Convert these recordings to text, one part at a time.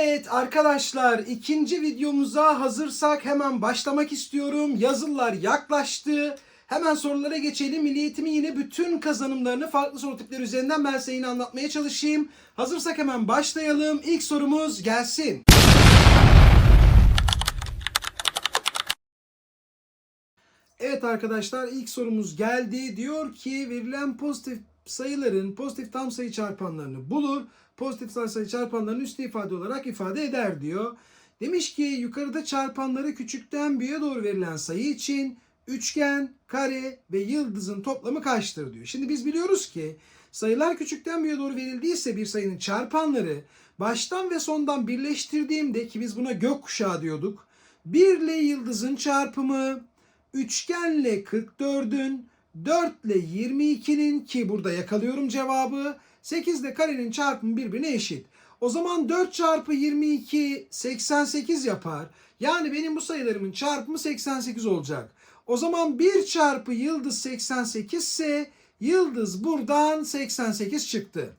Evet arkadaşlar ikinci videomuza hazırsak hemen başlamak istiyorum. Yazılılar yaklaştı. Hemen sorulara geçelim. Milli Eğitim'in yine bütün kazanımlarını farklı soru tipleri üzerinden ben size yine anlatmaya çalışayım. Hazırsak hemen başlayalım. İlk sorumuz gelsin. Evet arkadaşlar ilk sorumuz geldi. Diyor ki verilen pozitif sayıların pozitif tam sayı çarpanlarını bulur. Pozitif tam sayı çarpanlarını üstü ifade olarak ifade eder diyor. Demiş ki yukarıda çarpanları küçükten büyüğe doğru verilen sayı için üçgen, kare ve yıldızın toplamı kaçtır diyor. Şimdi biz biliyoruz ki sayılar küçükten büyüğe doğru verildiyse bir sayının çarpanları baştan ve sondan birleştirdiğimde ki biz buna gökkuşağı diyorduk. 1 ile yıldızın çarpımı Üçgenle 44'ün, 4 ile 22'nin ki burada yakalıyorum cevabı. 8 ile karenin çarpımı birbirine eşit. O zaman 4 çarpı 22 88 yapar. Yani benim bu sayılarımın çarpımı 88 olacak. O zaman 1 çarpı yıldız 88 ise yıldız buradan 88 çıktı.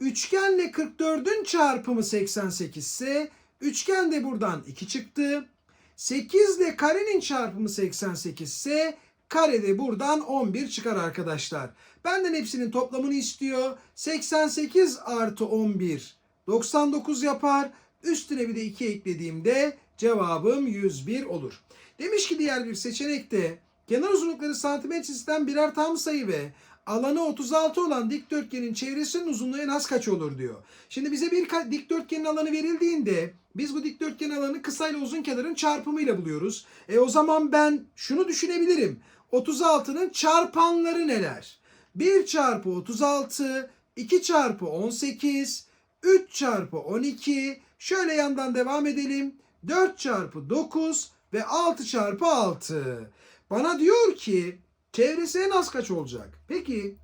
Üçgenle 44'ün çarpımı 88 ise üçgen de buradan 2 çıktı. 8 ile karenin çarpımı 88 ise kare de buradan 11 çıkar arkadaşlar. Benden hepsinin toplamını istiyor. 88 artı 11 99 yapar. Üstüne bir de 2 eklediğimde cevabım 101 olur. Demiş ki diğer bir seçenekte kenar uzunlukları santimetresinden birer tam sayı ve alanı 36 olan dikdörtgenin çevresinin uzunluğu en az kaç olur diyor. Şimdi bize bir dikdörtgenin alanı verildiğinde biz bu dikdörtgen alanı kısa ile uzun kenarın çarpımıyla buluyoruz. E o zaman ben şunu düşünebilirim. 36'nın çarpanları neler? 1 çarpı 36, 2 çarpı 18, 3 çarpı 12. Şöyle yandan devam edelim. 4 çarpı 9 ve 6 çarpı 6. Bana diyor ki çevresi en az kaç olacak? Peki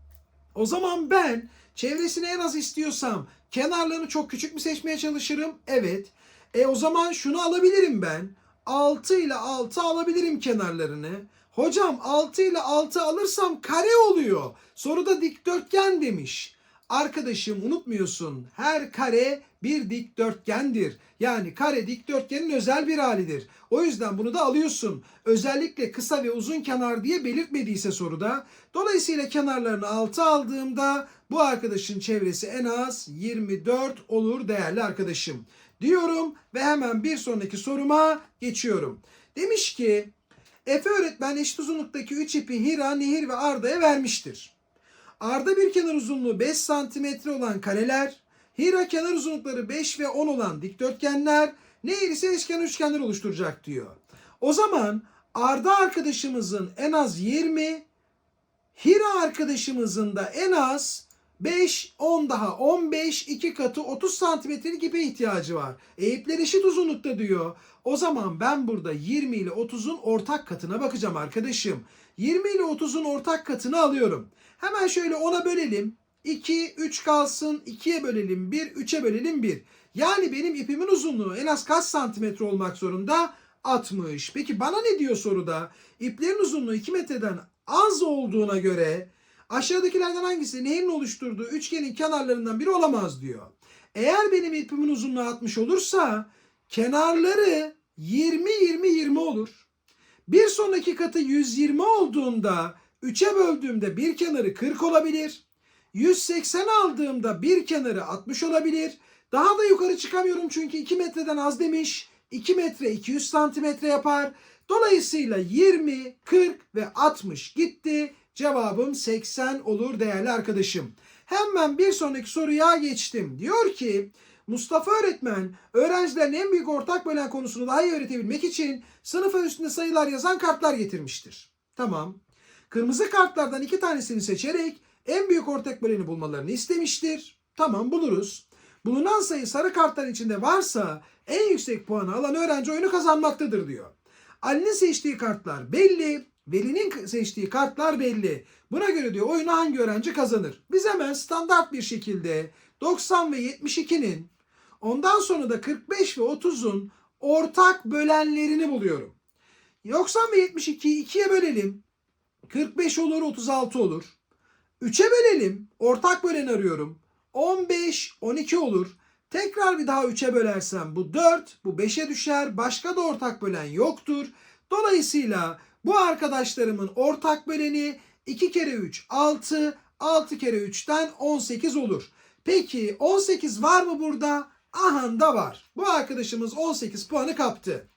o zaman ben çevresini en az istiyorsam kenarlarını çok küçük mü seçmeye çalışırım? Evet. E o zaman şunu alabilirim ben. 6 ile 6 alabilirim kenarlarını. Hocam 6 ile 6 alırsam kare oluyor. Soruda dikdörtgen demiş. Arkadaşım unutmuyorsun her kare bir dikdörtgendir. Yani kare dikdörtgenin özel bir halidir. O yüzden bunu da alıyorsun. Özellikle kısa ve uzun kenar diye belirtmediyse soruda. Dolayısıyla kenarlarını 6 aldığımda bu arkadaşın çevresi en az 24 olur değerli arkadaşım. Diyorum ve hemen bir sonraki soruma geçiyorum. Demiş ki Efe öğretmen eşit uzunluktaki 3 ipi Hira, Nehir ve Arda'ya vermiştir. Arda bir kenar uzunluğu 5 santimetre olan kareler, Hira kenar uzunlukları 5 ve 10 olan dikdörtgenler, Nehir ise eşkenar üçgenler oluşturacak diyor. O zaman Arda arkadaşımızın en az 20, Hira arkadaşımızın da en az 5, 10 daha 15, 2 katı 30 santimetrelik ipe ihtiyacı var. E ipler eşit uzunlukta diyor. O zaman ben burada 20 ile 30'un ortak katına bakacağım arkadaşım. 20 ile 30'un ortak katını alıyorum. Hemen şöyle 10'a bölelim. 2, 3 kalsın. 2'ye bölelim 1, 3'e bölelim 1. Yani benim ipimin uzunluğu en az kaç santimetre olmak zorunda? 60. Peki bana ne diyor soruda? İplerin uzunluğu 2 metreden az olduğuna göre aşağıdakilerden hangisi neyin oluşturduğu üçgenin kenarlarından biri olamaz diyor. Eğer benim ipimin uzunluğu 60 olursa kenarları 20 20 20 olur. Bir sonraki katı 120 olduğunda 3'e böldüğümde bir kenarı 40 olabilir. 180 aldığımda bir kenarı 60 olabilir. Daha da yukarı çıkamıyorum çünkü 2 metreden az demiş. 2 metre 200 santimetre yapar. Dolayısıyla 20, 40 ve 60 gitti. Cevabım 80 olur değerli arkadaşım. Hemen bir sonraki soruya geçtim. Diyor ki Mustafa öğretmen öğrencilerin en büyük ortak bölen konusunu daha iyi öğretebilmek için sınıfa üstünde sayılar yazan kartlar getirmiştir. Tamam. Kırmızı kartlardan iki tanesini seçerek en büyük ortak böleni bulmalarını istemiştir. Tamam buluruz. Bulunan sayı sarı kartların içinde varsa en yüksek puanı alan öğrenci oyunu kazanmaktadır diyor. Ali'nin seçtiği kartlar belli. Veli'nin seçtiği kartlar belli. Buna göre diyor oyunu hangi öğrenci kazanır? Biz hemen standart bir şekilde 90 ve 72'nin ondan sonra da 45 ve 30'un ortak bölenlerini buluyorum. 90 ve 72'yi 2'ye bölelim. 45 olur 36 olur. 3'e bölelim. Ortak bölen arıyorum. 15 12 olur. Tekrar bir daha 3'e bölersem bu 4, bu 5'e düşer. Başka da ortak bölen yoktur. Dolayısıyla bu arkadaşlarımın ortak böleni 2 kere 3 6, 6 kere 3'ten 18 olur. Peki 18 var mı burada? Aha da var. Bu arkadaşımız 18 puanı kaptı.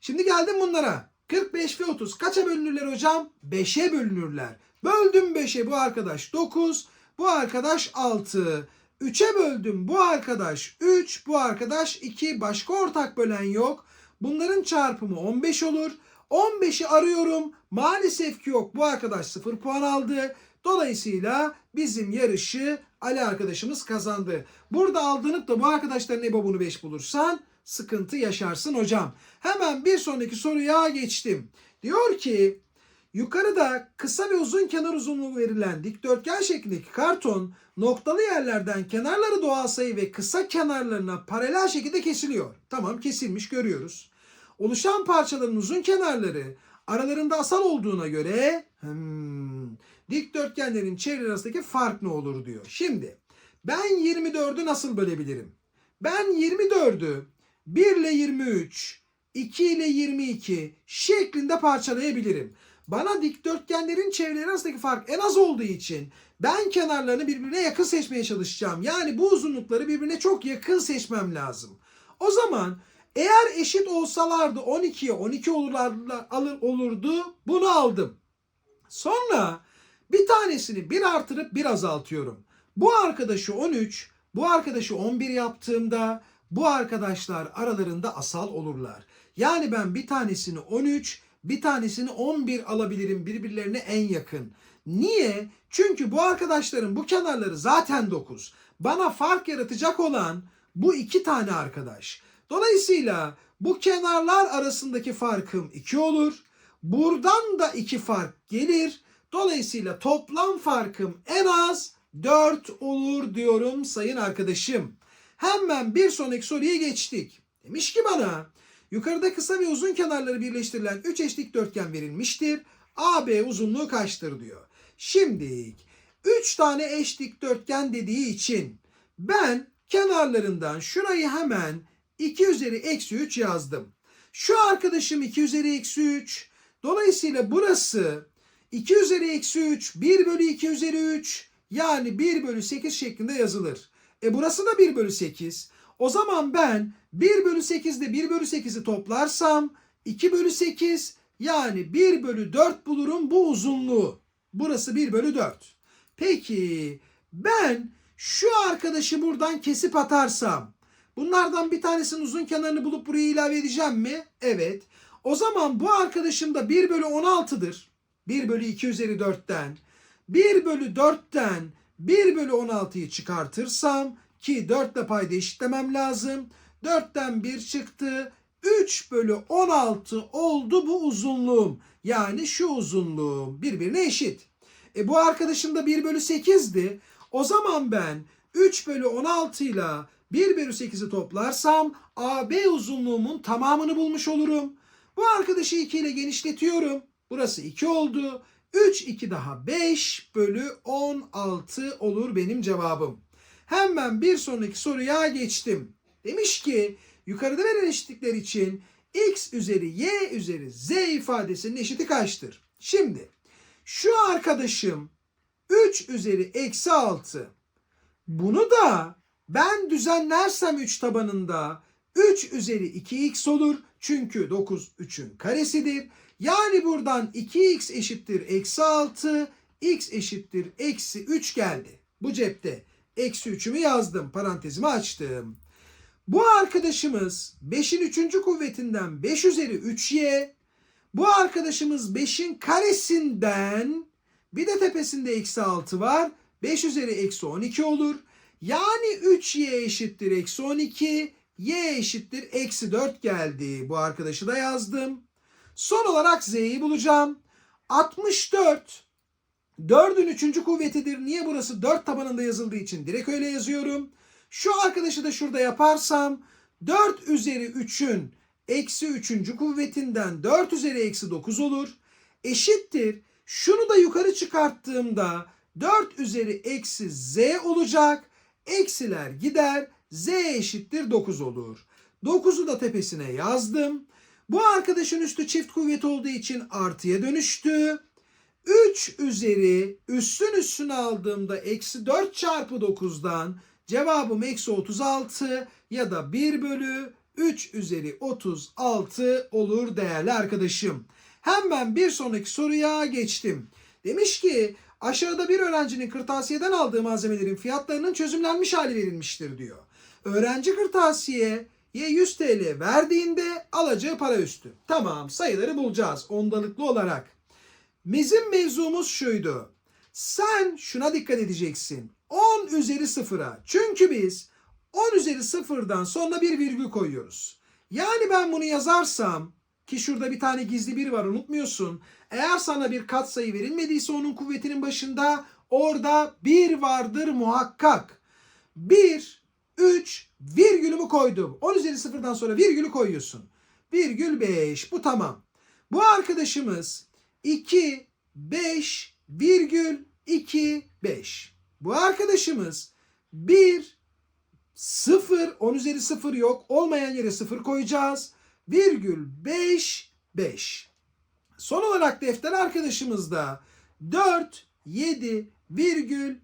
Şimdi geldim bunlara. 45 ve 30 kaça bölünürler hocam? 5'e bölünürler. Böldüm 5'e bu arkadaş 9, bu arkadaş 6. 3'e böldüm bu arkadaş 3, bu arkadaş 2. Başka ortak bölen yok. Bunların çarpımı 15 olur. 15'i arıyorum. Maalesef ki yok. Bu arkadaş 0 puan aldı. Dolayısıyla bizim yarışı Ali arkadaşımız kazandı. Burada aldanıp da bu arkadaşların ebobunu 5 bulursan sıkıntı yaşarsın hocam. Hemen bir sonraki soruya geçtim. Diyor ki yukarıda kısa ve uzun kenar uzunluğu verilen dikdörtgen şeklindeki karton noktalı yerlerden kenarları doğal sayı ve kısa kenarlarına paralel şekilde kesiliyor. Tamam kesilmiş görüyoruz. Oluşan parçaların uzun kenarları aralarında asal olduğuna göre hmm, dikdörtgenlerin çevre arasındaki fark ne olur diyor. Şimdi ben 24'ü nasıl bölebilirim? Ben 24'ü 1 ile 23, 2 ile 22 şeklinde parçalayabilirim. Bana dikdörtgenlerin çevreleri arasındaki fark en az olduğu için ben kenarlarını birbirine yakın seçmeye çalışacağım. Yani bu uzunlukları birbirine çok yakın seçmem lazım. O zaman eğer eşit olsalardı 12'ye 12 olurlardı, alır, olurdu. Bunu aldım. Sonra bir tanesini bir artırıp bir azaltıyorum. Bu arkadaşı 13, bu arkadaşı 11 yaptığımda bu arkadaşlar aralarında asal olurlar. Yani ben bir tanesini 13, bir tanesini 11 alabilirim birbirlerine en yakın. Niye? Çünkü bu arkadaşların bu kenarları zaten 9. Bana fark yaratacak olan bu iki tane arkadaş. Dolayısıyla bu kenarlar arasındaki farkım 2 olur. Buradan da 2 fark gelir. Dolayısıyla toplam farkım en az 4 olur diyorum sayın arkadaşım. Hemen bir sonraki soruya geçtik. Demiş ki bana yukarıda kısa ve uzun kenarları birleştirilen 3 eş dikdörtgen verilmiştir. AB uzunluğu kaçtır diyor. Şimdi 3 tane eş dikdörtgen dediği için ben kenarlarından şurayı hemen 2 üzeri eksi 3 yazdım. Şu arkadaşım 2 üzeri eksi 3. Dolayısıyla burası 2 üzeri eksi 3 1 bölü 2 üzeri 3 yani 1 bölü 8 şeklinde yazılır. E burası da 1 bölü 8. O zaman ben 1 bölü 8 ile 1 bölü 8'i toplarsam 2 bölü 8 yani 1 bölü 4 bulurum bu uzunluğu. Burası 1 bölü 4. Peki ben şu arkadaşı buradan kesip atarsam bunlardan bir tanesinin uzun kenarını bulup buraya ilave edeceğim mi? Evet. O zaman bu arkadaşım da 1 bölü 16'dır. 1 bölü 2 üzeri 4'ten. 1 bölü 4'ten 1 bölü 16'yı çıkartırsam ki 4 ile payda eşitlemem lazım. 4'ten 1 çıktı. 3 bölü 16 oldu bu uzunluğum. Yani şu uzunluğum birbirine eşit. E bu arkadaşım da 1 bölü 8'di. O zaman ben 3 bölü 16 ile 1 bölü 8'i toplarsam AB uzunluğumun tamamını bulmuş olurum. Bu arkadaşı 2 ile genişletiyorum. Burası 2 oldu. 3 2 daha 5 bölü 16 olur benim cevabım. Hemen bir sonraki soruya geçtim. Demiş ki yukarıda verilen eşitlikler için x üzeri y üzeri z ifadesinin eşiti kaçtır? Şimdi şu arkadaşım 3 üzeri eksi 6. Bunu da ben düzenlersem 3 tabanında 3 üzeri 2x olur. Çünkü 9 3'ün karesidir. Yani buradan 2x eşittir eksi 6, x eşittir eksi 3 geldi. Bu cepte eksi 3'ümü yazdım. Parantezimi açtım. Bu arkadaşımız 5'in 3. kuvvetinden 5 üzeri 3y. Bu arkadaşımız 5'in karesinden bir de tepesinde eksi 6 var. 5 üzeri eksi 12 olur. Yani 3y eşittir eksi 12. Y eşittir eksi 4 geldi. Bu arkadaşı da yazdım. Son olarak z'yi bulacağım. 64 4'ün 3. kuvvetidir. Niye burası 4 tabanında yazıldığı için direkt öyle yazıyorum. Şu arkadaşı da şurada yaparsam 4 üzeri 3'ün eksi 3. kuvvetinden 4 üzeri eksi 9 olur. Eşittir. Şunu da yukarı çıkarttığımda 4 üzeri eksi z olacak. Eksiler gider. Z eşittir 9 olur. 9'u da tepesine yazdım. Bu arkadaşın üstü çift kuvvet olduğu için artıya dönüştü. 3 üzeri üstün üstüne aldığımda eksi 4 çarpı 9'dan cevabım eksi 36 ya da 1 bölü 3 üzeri 36 olur değerli arkadaşım. Hemen bir sonraki soruya geçtim. Demiş ki aşağıda bir öğrencinin kırtasiyeden aldığı malzemelerin fiyatlarının çözümlenmiş hali verilmiştir diyor. Öğrenci kırtasiyeye 100 TL verdiğinde alacağı para üstü. Tamam sayıları bulacağız ondalıklı olarak. Bizim mevzumuz şuydu. Sen şuna dikkat edeceksin. 10 üzeri 0'a. Çünkü biz 10 üzeri 0'dan sonra bir virgül koyuyoruz. Yani ben bunu yazarsam ki şurada bir tane gizli bir var unutmuyorsun. Eğer sana bir katsayı verilmediyse onun kuvvetinin başında orada bir vardır muhakkak. 1, 3, virgülümü koydum. 10 üzeri 0'dan sonra virgülü koyuyorsun. Virgül 5 bu tamam. Bu arkadaşımız 2, 5, virgül 2, 5. Bu arkadaşımız 1, 0, 10 üzeri 0 yok. Olmayan yere 0 koyacağız. Virgül 5, 5. Son olarak defter arkadaşımızda 4, 7, virgül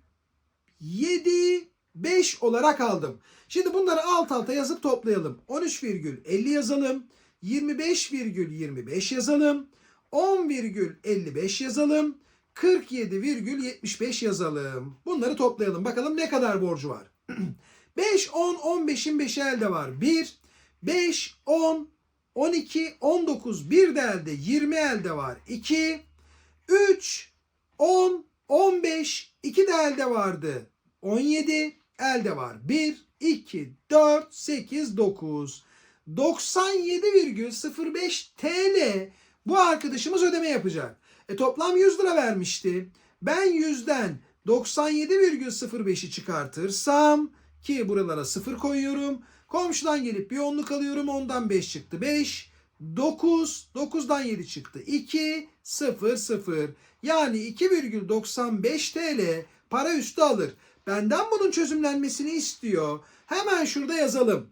7, 5 olarak aldım. Şimdi bunları alt alta yazıp toplayalım. 13,50 yazalım. 25,25 yazalım. 10,55 yazalım. 47,75 yazalım. Bunları toplayalım. Bakalım ne kadar borcu var. 5, 10, 15'in 5'i elde var. 1, 5, 10, 12, 19, 1 de elde. 20 elde var. 2, 3, 10, 15, 2 de elde vardı. 17 elde var. 1, 2, 4, 8, 9. 97,05 TL bu arkadaşımız ödeme yapacak. E toplam 100 lira vermişti. Ben 100'den 97,05'i çıkartırsam ki buralara 0 koyuyorum. Komşudan gelip bir onluk alıyorum. Ondan 5 çıktı. 5, 9, 9'dan 7 çıktı. 2, 0, 0. Yani 2,95 TL para üstü alır. Benden bunun çözümlenmesini istiyor. Hemen şurada yazalım.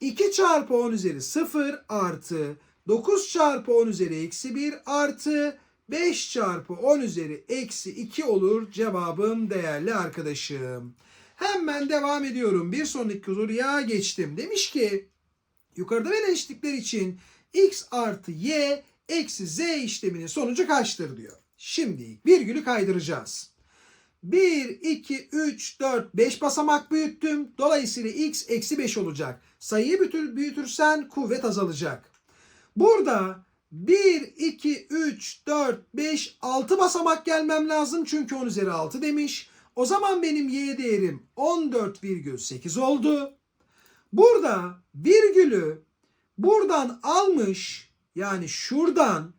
2 çarpı 10 üzeri 0 artı 9 çarpı 10 üzeri eksi 1 artı 5 çarpı 10 üzeri eksi 2 olur cevabım değerli arkadaşım. Hemen devam ediyorum. Bir sonraki soruya geçtim. Demiş ki yukarıda verilen eşitlikler için x artı y eksi z işleminin sonucu kaçtır diyor. Şimdi virgülü kaydıracağız. 1, 2, 3, 4, 5 basamak büyüttüm. Dolayısıyla x eksi 5 olacak. Sayıyı büyütür, büyütürsen kuvvet azalacak. Burada 1, 2, 3, 4, 5, 6 basamak gelmem lazım. Çünkü 10 üzeri 6 demiş. O zaman benim y değerim 14,8 oldu. Burada virgülü buradan almış yani şuradan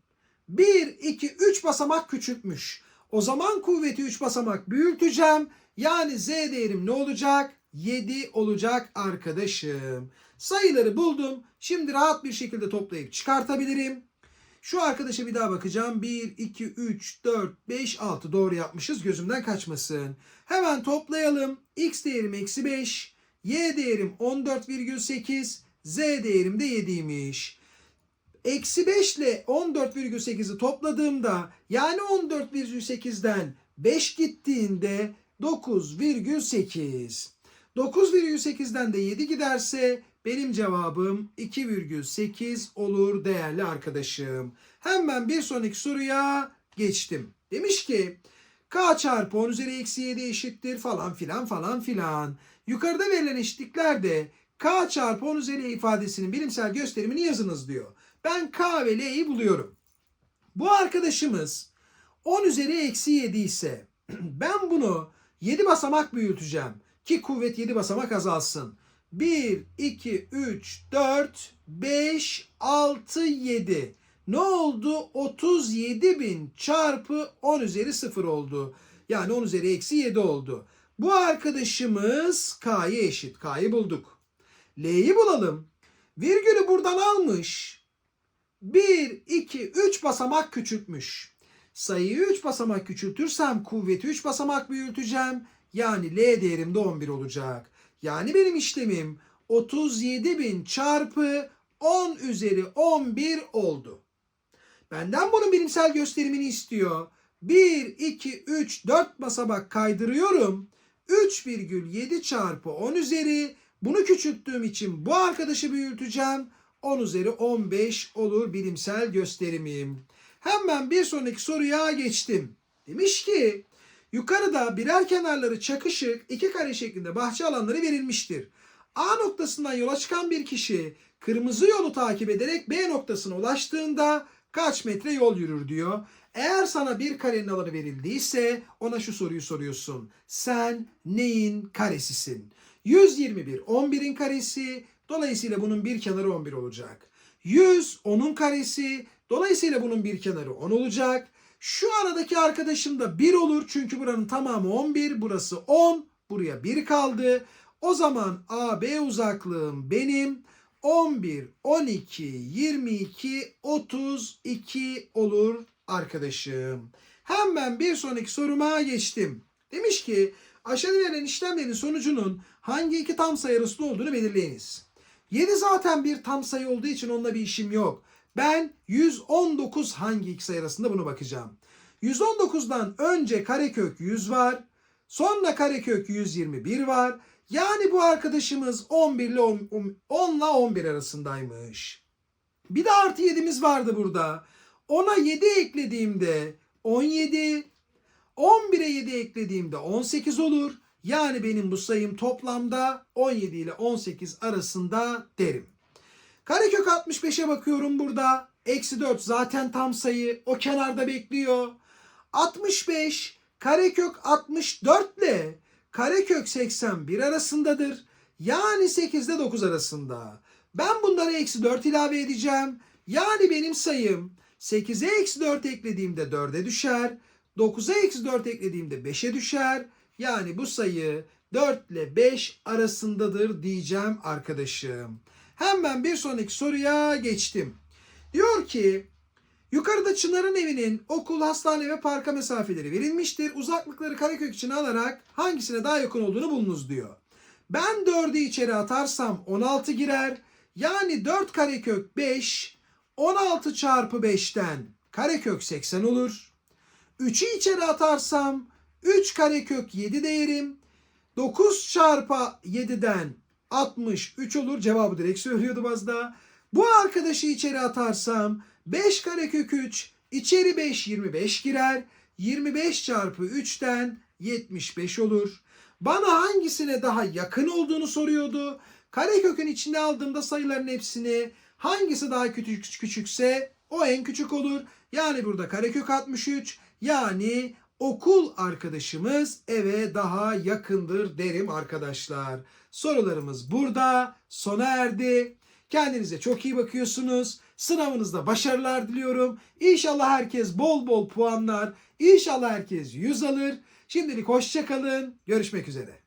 1, 2, 3 basamak küçültmüş. O zaman kuvveti 3 basamak büyüteceğim. Yani z değerim ne olacak? 7 olacak arkadaşım. Sayıları buldum. Şimdi rahat bir şekilde toplayıp çıkartabilirim. Şu arkadaşa bir daha bakacağım. 1, 2, 3, 4, 5, 6 doğru yapmışız. Gözümden kaçmasın. Hemen toplayalım. X değerim eksi 5. Y değerim 14,8. Z değerim de 7'ymiş. Eksi 5 ile 14,8'i topladığımda yani 14,8'den 5 gittiğinde 9,8. 9,8'den de 7 giderse benim cevabım 2,8 olur değerli arkadaşım. Hemen bir sonraki soruya geçtim. Demiş ki k çarpı 10 üzeri eksi 7 eşittir falan filan falan filan. Yukarıda verilen eşitliklerde k çarpı 10 üzeri ifadesinin bilimsel gösterimini yazınız diyor. Ben k ve l'yi buluyorum. Bu arkadaşımız 10 üzeri eksi 7 ise ben bunu 7 basamak büyüteceğim ki kuvvet 7 basamak azalsın. 1, 2, 3, 4, 5, 6, 7. Ne oldu? 37 bin çarpı 10 üzeri 0 oldu. Yani 10 üzeri eksi 7 oldu. Bu arkadaşımız K'ya eşit. K'yı bulduk. L'yi bulalım. Virgülü buradan almış. 1, 2, 3 basamak küçültmüş. Sayıyı 3 basamak küçültürsem kuvveti 3 basamak büyüteceğim. Yani L değerim de 11 olacak. Yani benim işlemim 37.000 çarpı 10 üzeri 11 oldu. Benden bunun bilimsel gösterimini istiyor. 1, 2, 3, 4 basamak kaydırıyorum. 3,7 çarpı 10 üzeri. Bunu küçülttüğüm için bu arkadaşı büyüteceğim. 10 üzeri 15 olur bilimsel gösterimim. Hemen bir sonraki soruya geçtim. Demiş ki yukarıda birer kenarları çakışık iki kare şeklinde bahçe alanları verilmiştir. A noktasından yola çıkan bir kişi kırmızı yolu takip ederek B noktasına ulaştığında kaç metre yol yürür diyor. Eğer sana bir karenin alanı verildiyse ona şu soruyu soruyorsun. Sen neyin karesisin? 121 11'in karesi. Dolayısıyla bunun bir kenarı 11 olacak. 100 10'un karesi. Dolayısıyla bunun bir kenarı 10 olacak. Şu aradaki arkadaşım da 1 olur. Çünkü buranın tamamı 11. Burası 10. Buraya 1 kaldı. O zaman AB uzaklığım benim 11, 12, 22, 32 olur arkadaşım. Hemen bir sonraki soruma geçtim. Demiş ki aşağıda verilen işlemlerin sonucunun hangi iki tam sayı arasında olduğunu belirleyiniz. 7 zaten bir tam sayı olduğu için onunla bir işim yok. Ben 119 hangi sayı arasında bunu bakacağım. 119'dan önce karekök 100 var. Sonra karekök 121 var. Yani bu arkadaşımız 11 ile 10, 10 ile 11 arasındaymış. Bir de artı 7'miz vardı burada. Ona 7 eklediğimde 17, 11'e 7 eklediğimde 18 olur. Yani benim bu sayım toplamda 17 ile 18 arasında derim. Karekök 65'e bakıyorum burada. Eksi 4 zaten tam sayı. O kenarda bekliyor. 65 karekök 64 ile karekök 81 arasındadır. Yani 8 ile 9 arasında. Ben bunlara eksi 4 ilave edeceğim. Yani benim sayım 8'e eksi 4 eklediğimde 4'e düşer. 9'a eksi 4 eklediğimde 5'e düşer. Yani bu sayı 4 ile 5 arasındadır diyeceğim arkadaşım. Hemen bir sonraki soruya geçtim. Diyor ki yukarıda Çınar'ın evinin okul, hastane ve parka mesafeleri verilmiştir. Uzaklıkları karekök içine alarak hangisine daha yakın olduğunu bulunuz diyor. Ben 4'ü içeri atarsam 16 girer. Yani 4 karekök 5, 16 çarpı 5'ten karekök 80 olur. 3'ü içeri atarsam 3 karekök 7 değerim. 9 çarpı 7'den 63 olur. Cevabı direkt söylüyordum az daha. Bu arkadaşı içeri atarsam 5 karekök 3 içeri 5 25 girer. 25 çarpı 3'ten 75 olur. Bana hangisine daha yakın olduğunu soruyordu. Karekökün içinde aldığımda sayıların hepsini hangisi daha küçük küçükse o en küçük olur. Yani burada karekök 63 yani okul arkadaşımız eve daha yakındır derim arkadaşlar. Sorularımız burada sona erdi. Kendinize çok iyi bakıyorsunuz. Sınavınızda başarılar diliyorum. İnşallah herkes bol bol puanlar. İnşallah herkes 100 alır. Şimdilik hoşçakalın. Görüşmek üzere.